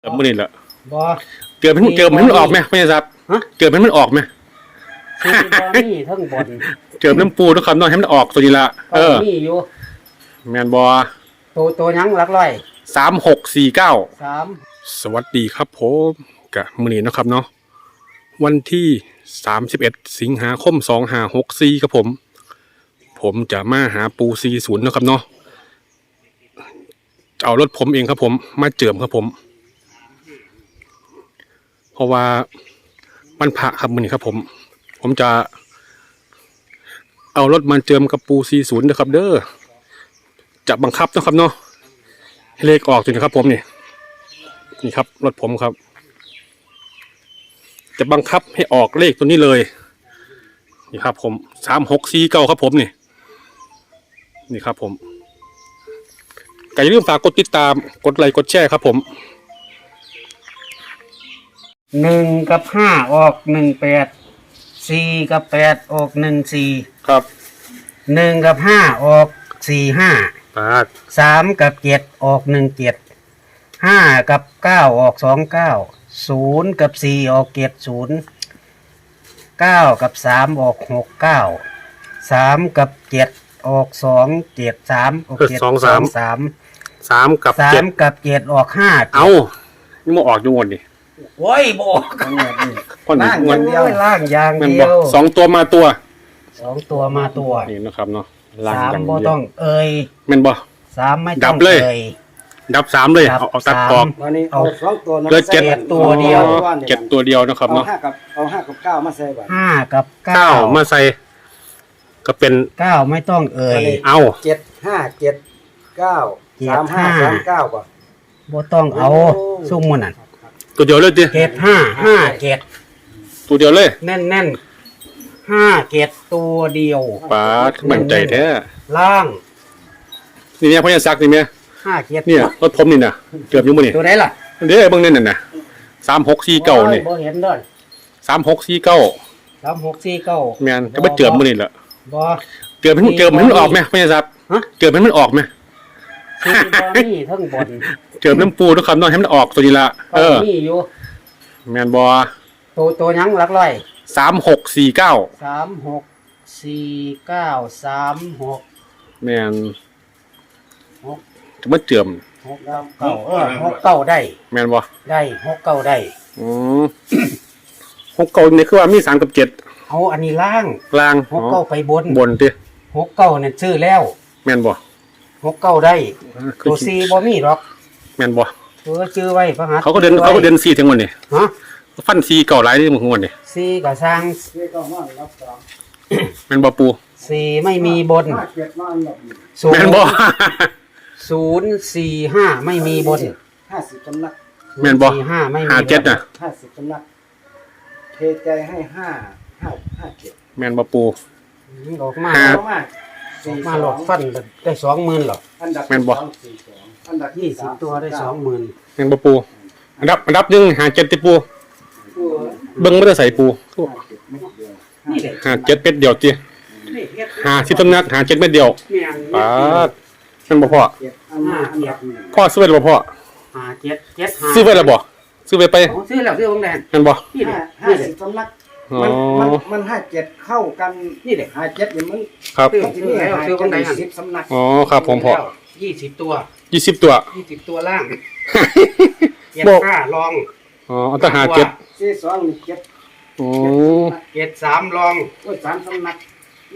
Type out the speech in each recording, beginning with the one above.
เกือบมื่อนี่แหละบ่เกือบให้มันเกือบให้มันออกไหมไม่ใช่ครับฮะเกือบให้มันออกไหมซีบ่มีทั้งบนเกือบน้ำปูทุกคำนอนให้มันออกตัวนี้ละเออมีอยู่แมนบอตัวตัวหยังหลักร้อยสามหกสี่เก้าสามสวัสดีครับผมกะมือนี้นะครับเนาะวันที่สามสิบเอ็ดสิงหาคมสองหาหกสี่ครับผม ผมจะมาหาปูซีศูนย์นะครับเนาะจะเอารถผมเองครับผม มาเจิมครับผมเพ ราะว่ามันพระครับมือนี้ครับผม ผมจะ เอารถมาเจิมกับปูซีศูนย์นะครับ เด้อจะบังคับนะครับเนาะเลขออกจุดนะครับ ผมนี่นี่ครับ รถผมครับ จะบังคับให้ออกเลขตัวนี้เลยนี่ครับ ผมสามหกสี่เก้าครับ ผมนี่นี่ครับ ผมก็อย่าลืมฝากกดติดตามกดไลค์กดแชร์ครับ ผม หนึ่งกับห้าออกหนึ่งแปดสี่กับแปดออกหนึ่งสี่ครับหนึ่งกับห้าออกสี่ห้าปาดสามกับเจ็ดออกหนึ่งเจ็ดห้ากับเก้าออกสองเก้าศูนย์กับสี่ออกเจ็ดศูนย์เก้ากับสามออกหกเก้าสามกับเจ็ดออกสองเจ็ดสามออกเจ็ดสามสามกับสาเจ็มดกับเจ็ดออกห้าเอานี่มาออกอยู่หมดดิ โอ้ยบอกคนหนึ่งงวดเดียวล่างอย่างมันเดีบอยกวสองตัวมาตัวสองตัวมาตัวนี่นะครับเนาะล่างสามอย่างบ่เดียต้วอง เอ่ยแมันบ่ สามไม่ดัต้องบเลย เอ่ย ดับสามเลยดับเอาเอาตัดสามออกวันนี้เอาสองตัวนะเหลือเจ็ดเจ็ด ตัวเดียวอ๋อเจ็ดตัวเดียวนะครับเอาเนาะห้ากับเอาห้ากับเก้ามาใส่ก่อนห้ากับเก้าเก้ามาใส่ ก็เป็นเก้าไม่ต้องเอ่ย เอาเจ็ดห้าเจ็ดเก้าเจ็ดสามห้าห้าสามเก้าก่อน บ่ต้องเอาโอ้ซุ่มมันนั่น ตัวเดียวเลยดิเจ็ดห้าห้าเจ็ดตัวเดียวเลยแน่นแน่นๆห้าเจ็ดตัวเดียวป้าดมั่นใจแท้ล่างนี่เนี่ยพ่อยังซักนี่เนี่ยห้าเจ็ดเนี่ยรถผมนี่นะเกือบอยุ่มือนี่ตัวไหนล่ะเด้อเบิ่งนี่น่ะนะสามหกสี่เก้านี่โอ้ยบ่เห็นเด้อสามหกสี่เก้าสามหกสี่เก้าแมนก็ไปเจือบมือนี่แหละบ่เกือบให้มันเกือบให้มันออกไหมพ่อยังซักฮะเกือบให้มันออกไหมซีบ่มีทั้งบน เกือบน้ำปูทุกคำนอนให้มันออกตัวนี้ละเออมีอยู่แมนบอตัวตัวหยังหลักร้อยสามหกสี่เก้าสามหกสี่เก้าสามหกแมนหกจะมาเจือมหกเก้าเก้าเออหกเก้าได้ แมนบอได้หกเก้าได้อืมหกเก้าเนี่ยคือว่ามีสามกับเจ็ดเอาอันนี้ล่างกลางหกเก้าไปบนบนติหกเก้าเนี่ยซื้อแล้ว แมนบอหกเก้าได้คือตัวซีบ่มีหรอก แมนบอตัวซื้อไว้พระหัตถ์เขาก็เดินเขาก็เดินสี่ถึงวันนี่ฮะฟันสี่เก่าหลายที่มึงวันนี่ซีกับสร้างเจ็ดก็มารับสามแมนบอปูซีไม่มีบนห้าเจ็ดมาหลับศูแมนนย์บอศูนย์สี่ห้าไม่มีบนห้าสิบสำนักแม่นบ่ศูย์สี่ห้าไม่มีหาเจ็ดน่ะห้าสิบสำนักเทใจให้ห้าห้าห้าเจ็ดแมนบอปูออกมาหาเอามาสี่มาสหลอองกฟันได้สองหมื่นหรอกอันดับแม่นบ่ สองสี่สอง อันดับยี่สิบตัวได้สองหมื่นแมนบอปูอันดับอันดับหนึ่งหาเจ็ดติปูตัวเบิ้งไม่ได้ใส่ปูห้าเจ็ดไม่เดียวนี่แหละหาเจ็ดเป็ดเดียวจีนี่เฮ็ดหาสิบตำนักหาเจ็ดเม็ดเดียวแม่นป้าดนั่นบ่พ่อเจ็ดอันอันดับหนึ่งพ่อซื้อไว้แล้วบ่พ่อหาเจ็ดเจ็ดหาซื้อไว้แล้วบ่ซื้อไว้ไปอ๋อซื้อแล้วซื้อของแดนนั่นบ่นี่แหห้าละห้านี่แหละสิบสำนักอ๋อมันมันมันห้าเจ็ดเข้ากันนี่แหละห้าเจ็ดเนี่ยมันครับซื้อมันจะมีห้าซื้อของไหนเจ็ดอะสิบสำนักอ๋อครับผมพ่อยี่สิบตัว ยี่สิบตัว ยี่สิบตัวล่างเจ็ดบอก ห้าลองอ๋อเอาแต่หาเจ็ดสี่สองนี่เจ็ดอ๋อเจ็ดสามลองโอ้ยสามสำนัก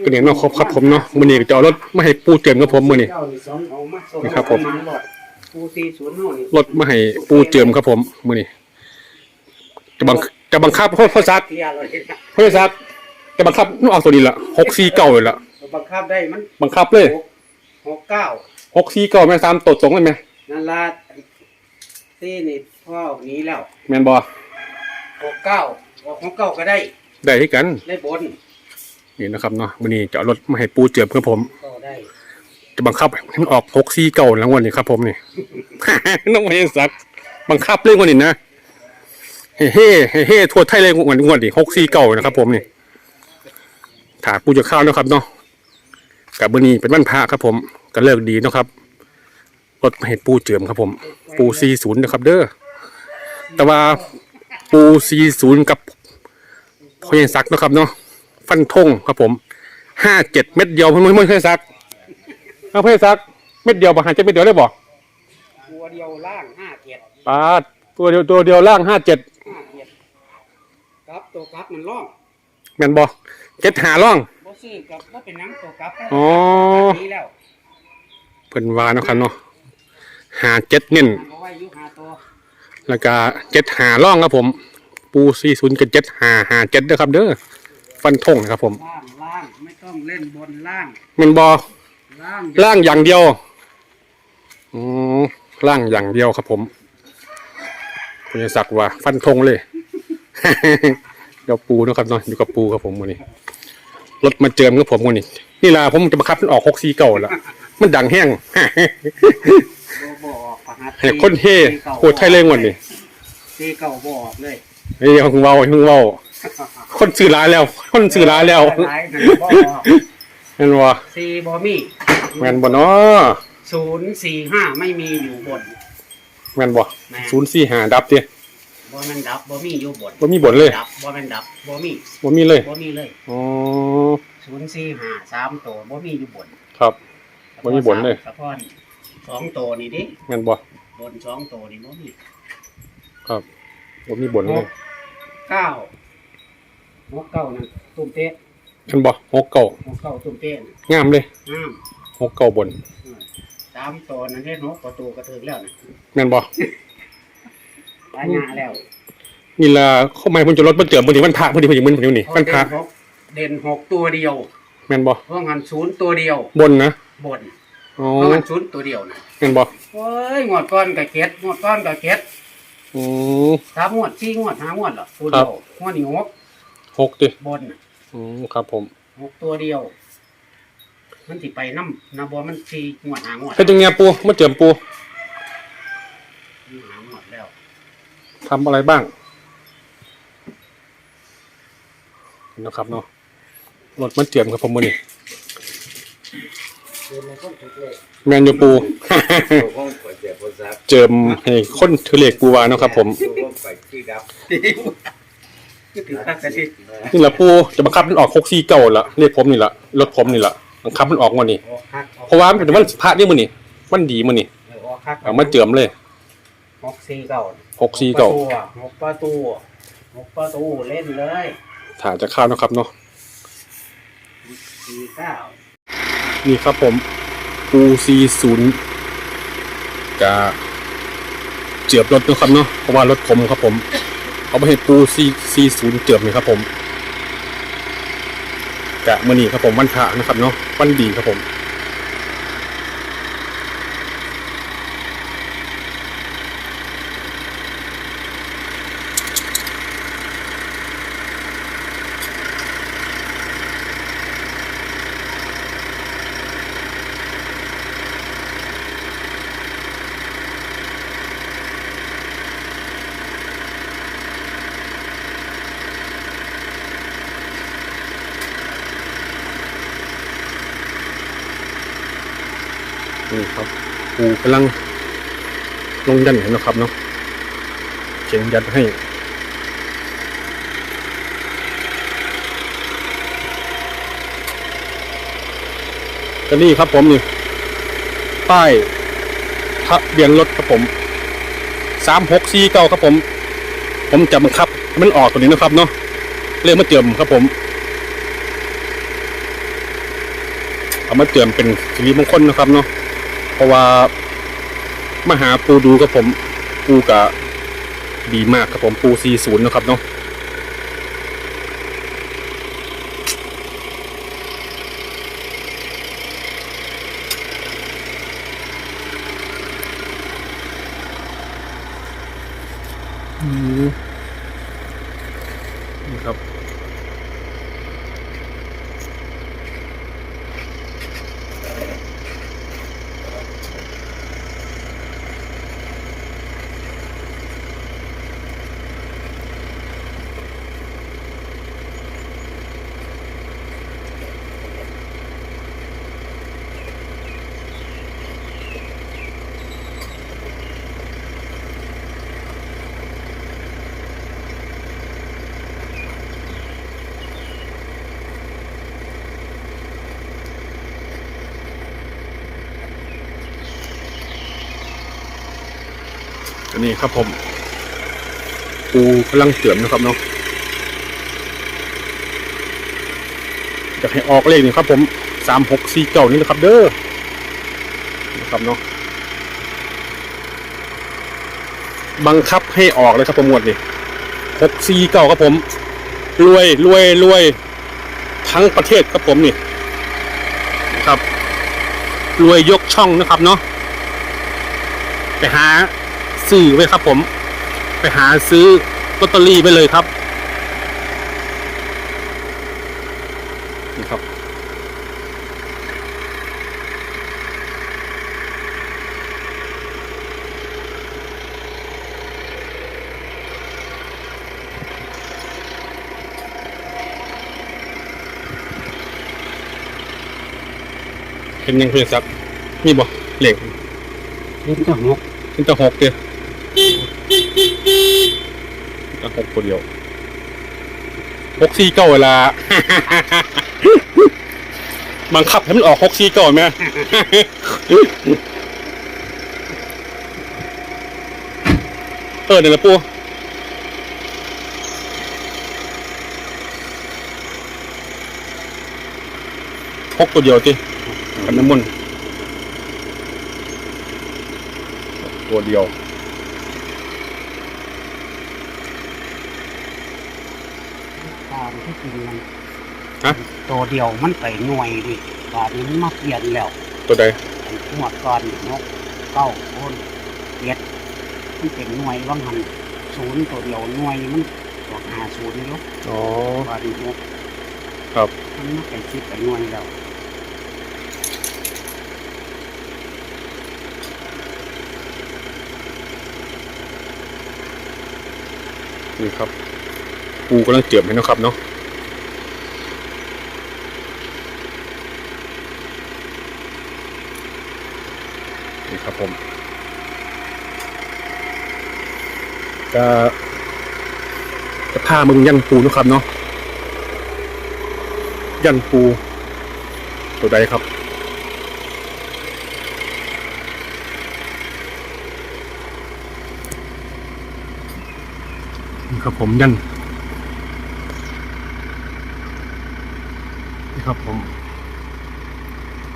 ก็เนี่ยเนาะครบครับผมเนาะมื้อนี้ก็จะเอารถมาให้ปูเจิมกับผมมื้อนี้เก้านี่สองเอามาส่งนี่ครับผมาหลอดปูซีศูนย์โน่นนี่รถมาให้ปูเจิมครับผมมื้อนี้จะบังจะบังคับพ่อพ่อซักเทียร์เลยนะพ่อซักจะบังคับมันออกตัวนี้ละ649เลยละบังคับได้มันบังคับเลยหกหกเก้า 649แม่น3ตัวตรงเลยแม่นั่นละซีนี่พ่อหนี้แล้วแม่นบ่หกเก้าออกหกเก้าก็ได้ได้ให้กัน ได้บนนี่นะครับเนาะมื้อนี้จะเอารถมาให้ปูเจิมครับผม ก็ได้ จะบังคับให้มันออก649แล้ววันนี้ครับผมนี่ น้องพ่อซักบังคับเลยวันนี้นะเฮ้เฮ้เฮ้เฮ้ทั่วไทยเลยงวดงวดดิหกสี่เก่านะครับ ผมนี่ถาปูจะเข้าวนะครับเนาะกับมือนี้เป็นวันพระครับผม ก็เลิกดีนะครับรถมาให้ปูเจิมครับผม ปูสี่ศูนย์นะครับ เด้อแต่ว่าปูซีศูนย์กับพ่อใหญ่ศักนะครับเนาะฟันธงครับผมห้าเจ็ดเม็ดเดียวเพื่อนเพื่อนพ่อใหญ่ศักเอาพ่อใหญ่ศักเม็ดเดียวบ่หาเจ็ดเม็ดเดียวได้บ่ตัวเดียวล่างห้าเจ็ดปาดตัวเดียวตัวเดียวล่างห้าเจ็ดห้าเจ็ดครับตัวกลับมันล่องแมนบ่เจ็ดหาล่องบ่ซื้อกับบ่เป็นนังตัวกลับอ๋อนี้แล้ว เพิ่นว่าเนาะครับเนาะหาเจ็ดเน้นมันก็ไว้อยู่หาตัวแล้วก็เจ็ดหาล่องครับผม ปูซีศูนย์กับเจ็ดหาหาเจ็ดเด้อครับ เด้อฟันธงนะครับ ผมล่างล่างไม่ต้องเล่นบนล่างแมันบอล่างล่างอย่างเดียวอ๋อล่างอย่างเดียวครับ ผมคุณศักดิ์ว่า ฟันธงเลยเดี๋ยวปูเนาะครับเนาะอยู่กับปูครับผมวันนี้รถมาเจิมกับผมวันนี้นี่ล่ะผมจะมาขับมันออกหกซีเก่าแล้ว มันดังแห้ง บ่บ่ออกประหัตให้คนเฮ่โคตรไทยเลยงวันนี้ตีเก่าบ่ออกเลยนี่เพิ่งเว้าเพิ่งเว้า คนซื้อร้ายแล้ว คนซื้อร้ายแล้วหลายหนึ่งบ่ออกแม่นบ่สี่บ่มีแม่นบ่เนาะศูนย์สี่ห้าไม่มีอยู่บน แม่นบ่แม่น ศูนย์สี่หาดับเตี้ยบ่แม่นดับบ่มีอยู่บนบ่มีบนเลยดับบ่แม่นดับบ่มีบ่มีเลยบ่มีเลยอ๋อศูนย์สี่ห้าสามตัวบ่มีอยู่บน ครับ บ่มีบนเลยฉพาะนี่สองตัวนี่ดิแม่นบ่บนสองตัวนี่บ่มีครับบ่มีบนเลยเก้าหกเก้านั่นตุ้มเป๊ะแม่นบ่หกเก้าหกเก้าตุ้มเป๊ะน่ะงามเลยงามหกเก้าบนเออสามตัวนั่นเฮ็ดหกประตูกระถึงแล้วนะแม่นบ่ตายงาแล้วนี่ล่ะเข้ามาเพิ่นจะรถมาเจิมเพิ่นนี่มันพระเพิ่นนี่เพิ่นมึนเพิ่นนี่มันพระเด่นหกเด่นหกตัวเดียวแม่นบ่เพราะงันศูนย์ตัวเดียว บนนะ บนอ๋อเพราะงันศูนย์ตัวเดียวนะแม่นบ่โอ้ยงวดก้อนกับเก็ดงวดก้อนกับเก็ดอือสามงวดสี่งวดห้างวดเหรอตัวเดียวงวดนี้หกหกติบนน่ะอือครับผมหกตัวเดียว มันสิไปน้ำนาบัวมันสี่งวดห้างวดเฮ็ดจังไงปูมาเจิมปูห้างวดแล้วทำอะไรบ้างนะครับเนาะรถมาเจิมครับผมมื้อนี้ เป็นในคนถูกเลย แม่นอยู่ปูตัวห้องเปิดเจ็บโทรศัพท์เจิมให้คนถือเลขปูวาเนาะครับ ผมตัวห้องเปิดที่ดับก็ถือคักกันสินี่แหละปูจะบังคับมันออกหกสี่เก่าละเรียกผมนี่ละรถผมนี่ละบังคับมันออกวันนี้ออกคักออกเพราะว่ามันเป็นวันพระนี่มันนี่วันดีมันนี่เออออกคักเอามาเจิมเลยหกสี่เก้าหกสี่เก่าหกประตูหกประตูเล่นเลยถ่ายจะเข้านะครับเนาะสี่เก้า นี่ครับผมปูซีศูนย์จะเจือบรถนะครับเนาะเพราะว่ารถผมครับผมเอาไปเห้ปูซีซีศูนย์เจือบนี่ครับผมกะเมื่อนี้ครับผมวันพระนะครับเนาะวันดีครับผม นี่ครับปูกำลังลงยันเห็นนะครับเนาะเขียนยันให้ก็นี่ครับผมนี่ป้ายทะเบียนรถครับผมสามหกสี่เก้าครับผม ผมจะบังคับ มันออกตัวนี้นะครับเนาะเรียกมาเจิมครับผม เอามาเจิมเป็นสิริมงคลนะครับเนาะ เพราะว่ามาหาปูดูกับผมปูกะดีมากครับผมปูซีศูนย์นะครับเนาะอืม นี่ครับผม ปูกำลังเตือนนะครับเนาะจะให้ออกเลขนี่ครับ ผมสามหกสี่เก้านี่นะครับ เด้อนะครับเนาะบังคับให้ออกเลยครับผมหมวดนี่หกสี่เก้าครับผม รวยรวยรวยทั้งประเทศครับผมนี่นะครับ รวยยกช่องนะครับเนาะไปหา ซื้อไว้ครับผม ไปหาซื้อลอตเตอรี่ไปเลยครับนี่ครับ เป็นยังเพื่อนซักมีบ่เหล็กเล่นจะหกเป็นตะหกเดีย วตะหกตัวเดียวหกสี่เก้าเวลา บังคับให้มันออกหกสี่เก้าไหม เออเนี่ยแหละปูหกตัวเดียวจิกันน้ำมันต์ตัวเดียว ตามที่จริงมัน ฮะ ตัวเดียวมันไปหน่วยดิบาดนี้มันมาเปลี่ยนแล้วตัวใดไอ้หัวก้อนนี่นกเก้าโคนเจ็ดมันเป็นหน่วยว่างหันศูนย์ตัวเดียวหน่วยมันตัวหาศูนย์นี่ลูกอ๋อ บาดนี้นกครับ มันมาเป็นสิบเป็นหน่วยแล้วนี่ครับ ปูกำลังเจียมให้นะครับเนาะนี่ครับผม จะจะพามึงยันปูนะครับเนาะยันปูตัวใดครับนี่ครับผมยันนี่ครับผม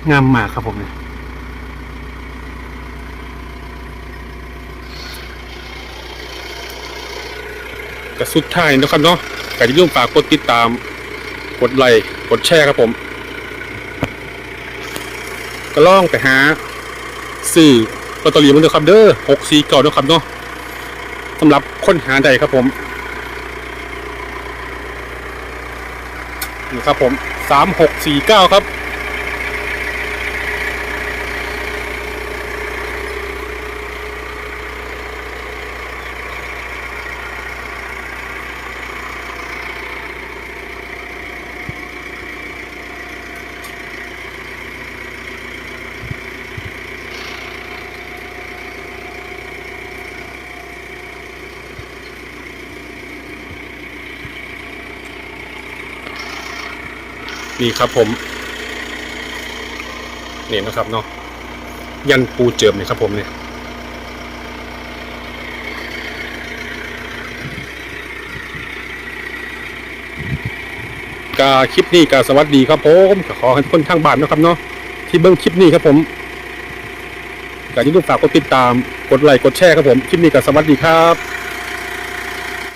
งามมากครับผมเนี่ย กระสุดท้ายนะครับเนาะก็อย่าลืมฝากกดติดตาม กดไลค์ กดแชร์ครับผม ก็ล่องไปหาสื่อลอตเตอรี่มันเด้วยครับเด้อหกสี่เก่าด้วยครับเนาะสำหรับค้นหาใดครับผมนี่ครับผมสามหกสี่เก้าครับ นี่ครับผม นี่นะครับเนาะยันปูเจิมนี่ครับผมเนี่ยกาคลิปนี้กาสวัสดีครับผมขอให้ทุกคนทางบ้านนะครับเนาะที่เบิ้งคลิปนี้ครับผมกาอย่าลืมฝากกดติดตามกดไลค์กดแชร์ครับผมคลิปนี้กาสวัสดีครับ